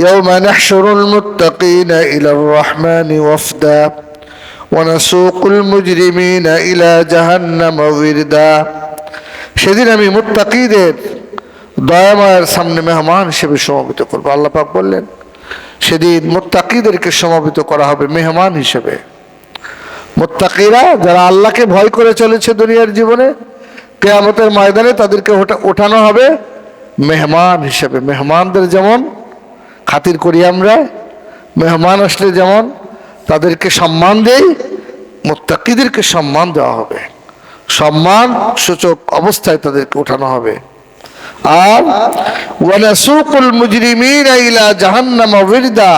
يوم نحشر المتقين إلى الرحمن وفدا ونسوق المجرمين إلى جهنم وردا সেদিন আমি মুত্তাকিদের দয়াময়ের সামনে মেহমান হিসেবে সমাবেত করবো আল্লাহ পাক বললেন সেদিন মুত্তাকিদেরকে সমাবেত করা হবে মেহমান হিসেবে মুত্তাকিরা যারা আল্লাহকে ভয় করে চলেছে দুনিয়ার জীবনে কেয়ামতের ময়দানে তাদেরকে ওঠা- ওঠানো হবে মেহমান হিসেবে মেহমানদের যেমন খাতির করি আমরা, মেহমান আসলে যেমন তাদেরকে সম্মান দেই, মোত্তাকিদেরকে সম্মান দেওয়া হবে। সম্মান সূচক অবস্থায় তাদেরকে ওঠানো হবে। আর ওয়ানাসুকুল মুজরিমিনা ইলা জাহান্নাম ওয়িরদা,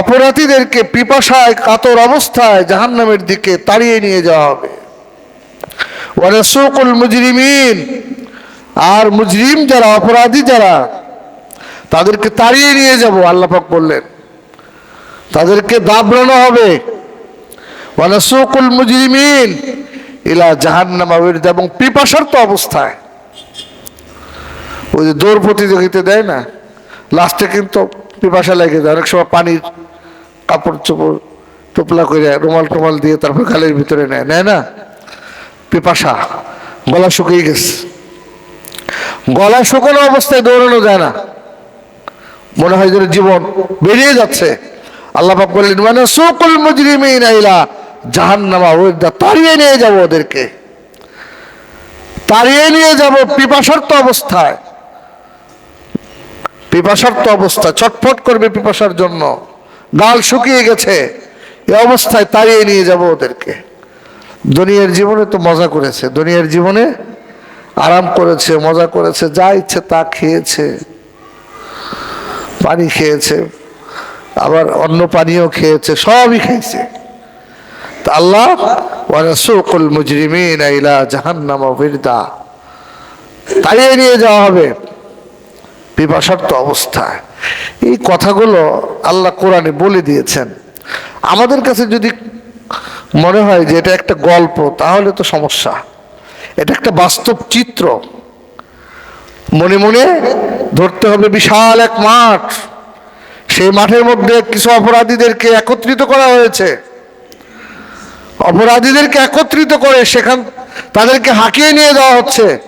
অপরাধীদেরকে পিপাসায় কাতর অবস্থায় জাহান্নামের দিকে তাড়িয়ে নিয়ে যাওয়া হবে। ওয়ানাসুকুল মুজরিমিন, আর মুজরিম যারা, অপরাধী যারা তাদেরকে তাড়িয়ে নিয়ে যাব, আল্লাহ পাক বললেন। তাদেরকে দাবড়ানো হবে। ওয়ানাসুকুল মুজরিমিন, ইলা জাহান্নাম এবং পিপাসার্ত অবস্থায়। ওই যে দৌড় প্রতিযোগিতা দেয় না, লাস্টে কিন্তু পিপাসা লেগে যায়। অনেক সময় পানির কাপড় চোপড় টোপলা করে রুমাল টুমাল দিয়ে তারপর গালের ভিতরে নেয়। নেয় না? পিপাসা। গলা শুকিয়ে গেছে। গলা শুকানো অবস্থায় দৌড়ানো যায় না। মনে হয় যেন জীবন বেরিয়ে যাচ্ছে। আল্লাহ পাক বললেন মানে সকল মুজরিমিন আইলা জাহান্নামা ওইটা তাড়িয়ে নিয়ে যাব ওদেরকে। তাড়িয়ে নিয়ে যাব পিপাসার্ত অবস্থায়। পিপাসার্ত অবস্থা, ছটফট করবে পিপাসার জন্য। গাল শুকিয়ে গেছে, এ অবস্থায় তাড়িয়ে নিয়ে যাব ওদেরকে। দুনিয়ার জীবনে তো মজা করেছে, দুনিয়ার জীবনে আরাম করেছে, মজা করেছে, যা ইচ্ছে তা খেয়েছে। পানি খেয়েছে, আবার অন্য পানীয় খেয়েছে, সবই খেয়েছে। তা আল্লাহ ওয়ানাসুকুল মুজরিমিন ইলা জাহান্নাম বিরদা তাড়িয়ে নিয়ে যাওয়া হবে। পিপাসার্থ অবস্থায়। এই কথাগুলো আল্লাহ কোরআনে বলে দিয়েছেন। আমাদের কাছে যদি মনে হয় যে এটা একটা গল্প, তাহলে তো সমস্যা। এটা একটা বাস্তব চিত্র। মনে মনে ধরতে হবে বিশাল এক মাঠ। সেই মাঠের মধ্যে কিছু অপরাধীদেরকে একত্রিত করা হয়েছে। অপরাধীদেরকে একত্রিত করে সেখান, তাদেরকে হাঁকিয়ে নিয়ে যাওয়া হচ্ছে।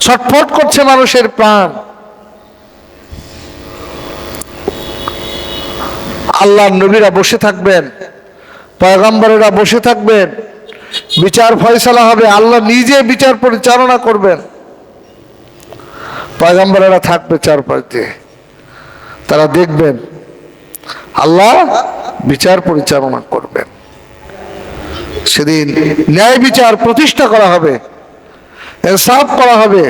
ছটফট করছে মানুষের প্রাণ। আল্লাহ নবীরা বসে থাকবেন, পয়গাম্বরেরা বসে থাকবেন, বিচার ফয়সালা হবে, আল্লাহ নিজে বিচার পরিচালনা করবেন। পয়গম্বরেরা থাকবে চারপাশ। দিয়ে তারা দেখবেন, আল্লাহ বিচার পরিচালনা করবেন। সেদিন ন্যায় বিচার প্রতিষ্ঠা করা হবে ইনসাফ করা হবে,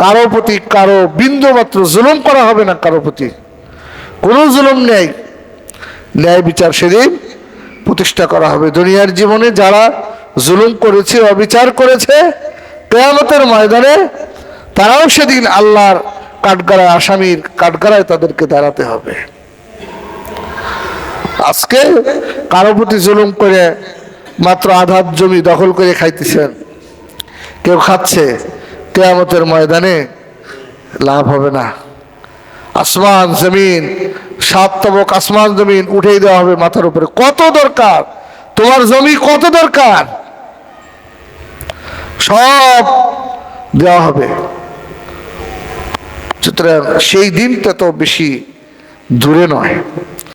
কারও প্রতি কারও বিন্দু মাত্র জুলুম করা হবে না কারও প্রতি। কোনো জুলুম নেই। ন্যায় বিচার সেদিন প্রতিষ্ঠা করা হবে। দুনিয়ার জীবনে যারা জুলুম করেছে, অবিচার করেছে, কেয়ামতের ময়দানে তারাও সেদিন আল্লাহর কাঠগড়ায়, আসামির কাঠগড়ায় তাদেরকে দাঁড়াতে হবে। আজকে কারও প্রতি জুলুম করে মাত্র আধার জমি দখল করে খাইতেছেন। কেউ খাচ্ছে, কেয়ামতের ময়দানে লাভ হবে না। আসমান, জমিন সাত তবক আসমান, জমিন উঠেই দেওয়া হবে মাথার উপরে। কত দরকার? তোমার জমি কত দরকার? সব দেওয়া হবে। সুতরাং সেই দিন তত বেশি দূরে নয়।